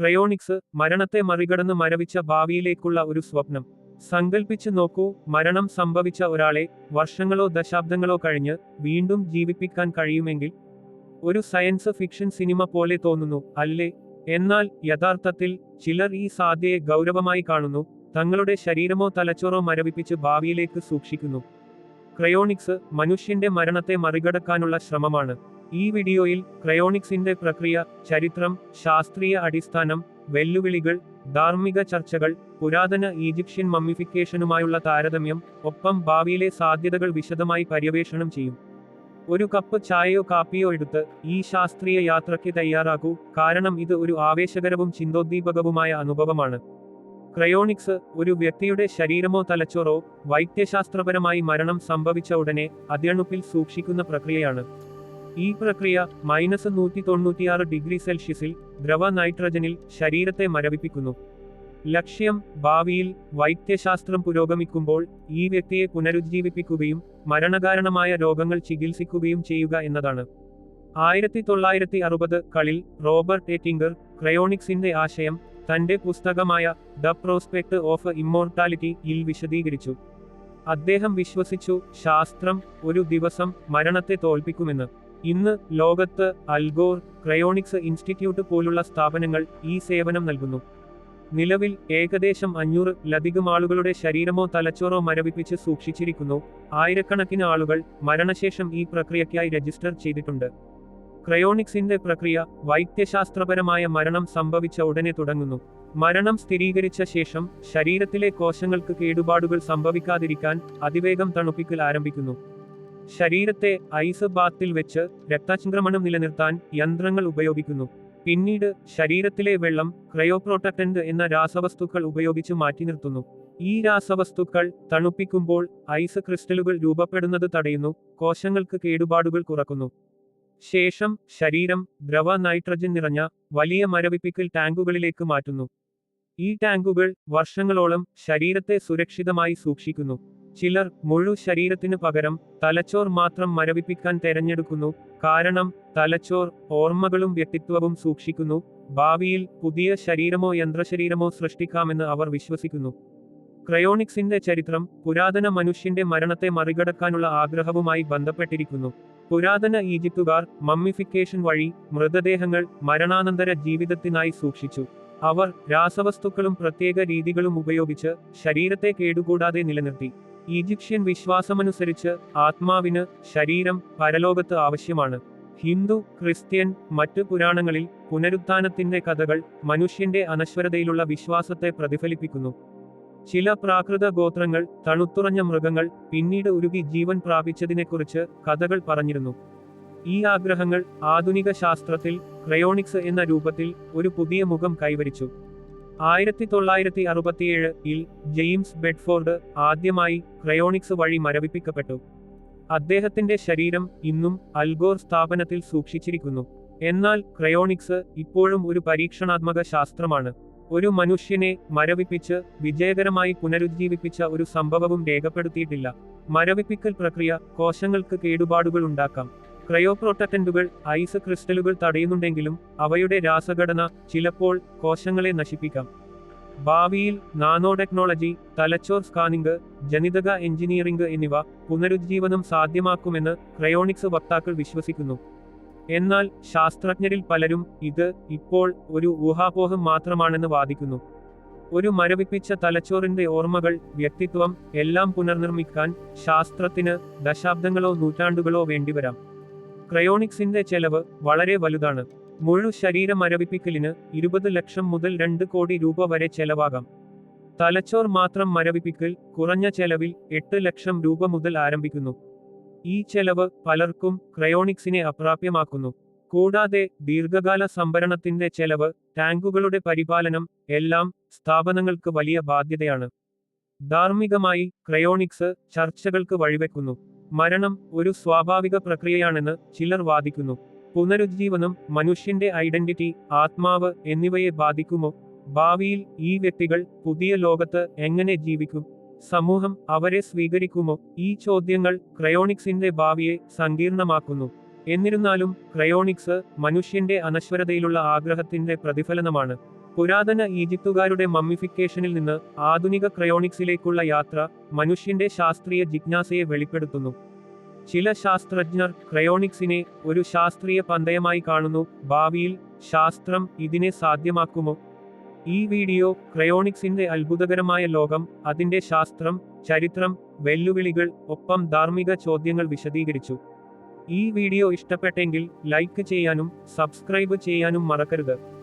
Cryonics മരണത്തെ മറികടന്ന് മരവിച്ച ഭാവിയിലേക്കുള്ള ഒരു സ്വപ്നം. സങ്കൽപ്പിച്ചു നോക്കൂ മരണം സംഭവിച്ച ഒരാളെ വർഷങ്ങളോ ദശാബ്ദങ്ങളോ കഴിഞ്ഞ് വീണ്ടും ജീവിപ്പിക്കാൻ കഴിയുമെങ്കിൽ ഒരു സയൻസ് ഫിക്ഷൻ സിനിമ പോലെ തോന്നുന്നു അല്ലേ? എന്നാൽ യഥാർത്ഥത്തിൽ ചിലർ ഈ സാധ്യയെ ഗൗരവമായി കാണുന്നു തങ്ങളുടെ ശരീരമോ തലച്ചോറോ മരവിപ്പിച്ച് ഭാവിയിലേക്ക് സൂക്ഷിക്കുന്നു. ക്രയോണിക്സ് മനുഷ്യന്റെ മരണത്തെ മറികടക്കാനുള്ള ശ്രമമാണ്. ഈ വീഡിയോയിൽ ക്രയോണിക്സിന്റെ പ്രക്രിയ ചരിത്രം ശാസ്ത്രീയ അടിസ്ഥാനം വെല്ലുവിളികൾ ധാർമ്മിക ചർച്ചകൾ പുരാതന ഈജിപ്ഷ്യൻ മമ്മിഫിക്കേഷനുമായുള്ള താരതമ്യം ഒപ്പം ഭാവിയിലെ സാധ്യതകൾ വിശദമായി പര്യവേഷണം ചെയ്യും. ഒരു കപ്പ് ചായയോ കാപ്പിയോ എടുത്ത് ഈ ശാസ്ത്രീയ യാത്രയ്ക്ക് തയ്യാറാകൂ കാരണം ഇത് ഒരു ആവേശകരവും ചിന്തോദ്ദീപകവുമായ അനുഭവമാണ്. ക്രയോണിക്സ് ഒരു വ്യക്തിയുടെ ശരീരമോ തലച്ചോറോ വൈദ്യശാസ്ത്രപരമായി മരണം സംഭവിച്ച ഉടനെ അത്യണുപ്പിൽ സൂക്ഷിക്കുന്ന പ്രക്രിയയാണ്. ഈ പ്രക്രിയ മൈനസ് നൂറ്റി തൊണ്ണൂറ്റിയാറ് ഡിഗ്രി സെൽഷ്യസിൽ ദ്രവ നൈട്രജനിൽ ശരീരത്തെ മരവിപ്പിക്കുന്നു. ലക്ഷ്യം ഭാവിയിൽ വൈദ്യശാസ്ത്രം പുരോഗമിക്കുമ്പോൾ ഈ വ്യക്തിയെ പുനരുജ്ജീവിപ്പിക്കുകയും മരണകാരണമായ രോഗങ്ങൾ ചികിത്സിക്കുകയും ചെയ്യുക എന്നതാണ്. ആയിരത്തി തൊള്ളായിരത്തി അറുപത് കളിൽ റോബർട്ട് എറ്റിംഗർ ക്രയോണിക്സിന്റെ ആശയം തന്റെ പുസ്തകമായ ദ പ്രോസ്പെക്ട് ഓഫ് ഇമ്മോർട്ടാലിറ്റിയിൽ വിശദീകരിച്ചു. അദ്ദേഹം വിശ്വസിച്ചു ശാസ്ത്രം ഒരു ദിവസം മരണത്തെ തോൽപ്പിക്കുമെന്ന്. ഇന്ന് ലോകത്ത് അൽഗോർ ക്രയോണിക്സ് ഇൻസ്റ്റിറ്റ്യൂട്ട് പോലുള്ള സ്ഥാപനങ്ങൾ ഈ സേവനം നൽകുന്നു. നിലവിൽ ഏകദേശം അഞ്ഞൂറ് ലധികം ആളുകളുടെ ശരീരമോ തലച്ചോറോ മരവിപ്പിച്ച് സൂക്ഷിച്ചിരിക്കുന്നു. ആയിരക്കണക്കിന് ആളുകൾ മരണശേഷം ഈ പ്രക്രിയയ്ക്കായി രജിസ്റ്റർ ചെയ്തിട്ടുണ്ട്. ക്രയോണിക്സിന്റെ പ്രക്രിയ വൈദ്യശാസ്ത്രപരമായ മരണം സംഭവിച്ച ഉടനെ തുടങ്ങുന്നു. മരണം സ്ഥിരീകരിച്ച ശേഷം ശരീരത്തിലെ കോശങ്ങൾക്ക് കേടുപാടുകൾ സംഭവിക്കാതിരിക്കാൻ അതിവേഗം തണുപ്പിക്കൽ ആരംഭിക്കുന്നു. ശരീരത്തെ ഐസ് ബാത്തിൽ വെച്ച് രക്തചംക്രമണം നിലനിർത്താൻ യന്ത്രങ്ങൾ ഉപയോഗിക്കുന്നു. പിന്നീട് ശരീരത്തിലെ വെള്ളം ക്രയോപ്രോട്ടക്ടന്റ് എന്ന രാസവസ്തുക്കൾ ഉപയോഗിച്ച് മാറ്റി നിർത്തുന്നു. ഈ രാസവസ്തുക്കൾ തണുപ്പിക്കുമ്പോൾ ഐസ് ക്രിസ്റ്റലുകൾ രൂപപ്പെടുന്നത് തടയുന്നു കോശങ്ങൾക്ക് കേടുപാടുകൾ കുറക്കുന്നു. ശേഷം ശരീരം ദ്രവ നൈട്രജൻ നിറഞ്ഞ വലിയ മരവിപ്പിക്കൽ ടാങ്കുകളിലേക്ക് മാറ്റുന്നു. ഈ ടാങ്കുകൾ വർഷങ്ങളോളം ശരീരത്തെ സുരക്ഷിതമായി സൂക്ഷിക്കുന്നു. ചിലർ മുഴു ശരീരത്തിനു പകരം തലച്ചോർ മാത്രം മരവിപ്പിക്കാൻ തെരഞ്ഞെടുക്കുന്നു കാരണം തലച്ചോർ ഓർമ്മകളും വ്യക്തിത്വവും സൂക്ഷിക്കുന്നു ഭാവിയിൽ പുതിയ ശരീരമോ യന്ത്രശരീരമോ സൃഷ്ടിക്കാമെന്ന് അവർ വിശ്വസിക്കുന്നു. ക്രയോണിക്സിന്റെ ചരിത്രം പുരാതന മനുഷ്യന്റെ മരണത്തെ മറികടക്കാനുള്ള ആഗ്രഹവുമായി ബന്ധപ്പെട്ടിരിക്കുന്നു. പുരാതന ഈജിപ്തുകാർ മമ്മിഫിക്കേഷൻ വഴി മൃതദേഹങ്ങൾ മരണാനന്തര ജീവിതത്തിനായി സൂക്ഷിച്ചു. അവർ രാസവസ്തുക്കളും പ്രത്യേക രീതികളും ഉപയോഗിച്ച് ശരീരത്തെ കേടുകൂടാതെ നിലനിർത്തി. ഈജിപ്ഷ്യൻ വിശ്വാസമനുസരിച്ച് ആത്മാവിന് ശരീരം പരലോകത്ത് ആവശ്യമാണ്. ഹിന്ദു ക്രിസ്ത്യൻ മറ്റ് പുരാണങ്ങളിൽ പുനരുത്ഥാനത്തിന്റെ കഥകൾ മനുഷ്യന്റെ അനശ്വരതയിലുള്ള വിശ്വാസത്തെ പ്രതിഫലിപ്പിക്കുന്നു. ചില പ്രാകൃത ഗോത്രങ്ങൾ തണുത്തുറഞ്ഞ മൃഗങ്ങൾ പിന്നീട് ഉരുകി ജീവൻ പ്രാപിച്ചതിനെക്കുറിച്ച് കഥകൾ പറഞ്ഞിരുന്നു. ഈ ആഗ്രഹങ്ങൾ ആധുനിക ശാസ്ത്രത്തിൽ ക്രയോണിക്സ് എന്ന രൂപത്തിൽ ഒരു പുതിയ മുഖം കൈവരിച്ചു. ആയിരത്തി തൊള്ളായിരത്തി അറുപത്തിയേഴ് ഇൽ ജെയിംസ് ബെഡ്ഫോർഡ് ആദ്യമായി ക്രയോണിക്സ് വഴി മരവിപ്പിക്കപ്പെട്ടു. അദ്ദേഹത്തിന്റെ ശരീരം ഇന്നും അൽഗോർ സ്ഥാപനത്തിൽ സൂക്ഷിച്ചിരിക്കുന്നു. എന്നാൽ ക്രയോണിക്സ് ഇപ്പോഴും ഒരു പരീക്ഷണാത്മക ശാസ്ത്രമാണ്. ഒരു മനുഷ്യനെ മരവിപ്പിച്ച് വിജയകരമായി പുനരുജ്ജീവിപ്പിച്ച ഒരു സംഭവവും രേഖപ്പെടുത്തിയിട്ടില്ല. മരവിപ്പിക്കൽ പ്രക്രിയ കോശങ്ങൾക്ക് കേടുപാടുകൾ ഉണ്ടാക്കാം. ക്രയോപ്രോട്ടക്റ്റന്റുകൾ ഐസ് ക്രിസ്റ്റലുകൾ തടയുന്നുണ്ടെങ്കിലും അവയുടെ രാസഘടന ചിലപ്പോൾ കോശങ്ങളെ നശിപ്പിക്കാം. ഭാവിയിൽ നാനോ ടെക്നോളജി തലച്ചോർ സ്കാനിംഗ് ജനിതക എഞ്ചിനീയറിംഗ് എന്നിവ പുനരുജ്ജീവനം സാധ്യമാക്കുമെന്ന് ക്രയോണിക്സ് വക്താക്കൾ വിശ്വസിക്കുന്നു. എന്നാൽ ശാസ്ത്രജ്ഞരിൽ പലരും ഇത് ഇപ്പോൾ ഒരു ഊഹാപോഹം മാത്രമാണെന്ന് വാദിക്കുന്നു. ഒരു മരവിപ്പിച്ച തലച്ചോറിന്റെ ഓർമ്മകൾ വ്യക്തിത്വം എല്ലാം പുനർനിർമ്മിക്കാൻ ശാസ്ത്രത്തിന് ദശാബ്ദങ്ങളോ നൂറ്റാണ്ടുകളോ വേണ്ടിവരാം. ക്രയോണിക്സിന്റെ ചെലവ് വളരെ വലുതാണ്. മുഴു ശരീര മരവിപ്പിക്കലിന് ഇരുപത് ലക്ഷം മുതൽ രണ്ട് കോടി രൂപ വരെ ചെലവാകാം. തലച്ചോർ മാത്രം മരവിപ്പിക്കൽ കുറഞ്ഞ ചെലവിൽ എട്ട് ലക്ഷം രൂപ മുതൽ ആരംഭിക്കുന്നു. ഈ ചെലവ് പലർക്കും ക്രയോണിക്സിനെ അപ്രാപ്യമാക്കുന്നു. കൂടാതെ ദീർഘകാല സംഭരണത്തിന്റെ ചെലവ് ടാങ്കുകളുടെ പരിപാലനം എല്ലാം സ്ഥാപനങ്ങൾക്ക് വലിയ ബാധ്യതയാണ്. ധാർമ്മികമായി ക്രയോണിക്സ് ചർച്ചകൾക്ക് വഴിവെക്കുന്നു. മരണം ഒരു സ്വാഭാവിക പ്രക്രിയയാണെന്ന് ചിലർ വാദിക്കുന്നു. പുനരുജ്ജീവനം മനുഷ്യന്റെ ഐഡന്റിറ്റി ആത്മാവ് എന്നിവയെ ബാധിക്കുമോ? ഭാവിയിൽ ഈ വ്യക്തികൾ പുതിയ ലോകത്ത് എങ്ങനെ ജീവിക്കും? സമൂഹം അവരെ സ്വീകരിക്കുമോ? ഈ ചോദ്യങ്ങൾ ക്രയോണിക്സിന്റെ ഭാവിയെ സങ്കീർണമാക്കുന്നു. എന്നിരുന്നാലും ക്രയോണിക്സ് മനുഷ്യന്റെ അനശ്വരതയിലുള്ള ആഗ്രഹത്തിന്റെ പ്രതിഫലനമാണ്. പുരാതന ഈജിപ്തുകാരുടെ മമ്മിഫിക്കേഷനിൽ നിന്ന് ആധുനിക ക്രയോണിക്സിലേക്കുള്ള യാത്ര മനുഷ്യന്റെ ശാസ്ത്രീയ ജിജ്ഞാസയെ വെളിപ്പെടുത്തുന്നു. ചില ശാസ്ത്രജ്ഞർ ക്രയോണിക്സിനെ ഒരു ശാസ്ത്രീയ പന്തയമായി കാണുന്നു. ഭാവിയിൽ ശാസ്ത്രം ഇതിനെ സാധ്യമാക്കുമോ? ഈ വീഡിയോ ക്രയോണിക്സിന്റെ അത്ഭുതകരമായ ലോകം അതിന്റെ ശാസ്ത്രം ചരിത്രം വെല്ലുവിളികൾ ഒപ്പം ധാർമ്മിക ചോദ്യങ്ങൾ വിശദീകരിച്ചു. ഈ വീഡിയോ ഇഷ്ടപ്പെട്ടെങ്കിൽ ലൈക്ക് ചെയ്യാനും സബ്സ്ക്രൈബ് ചെയ്യാനും മറക്കരുത്.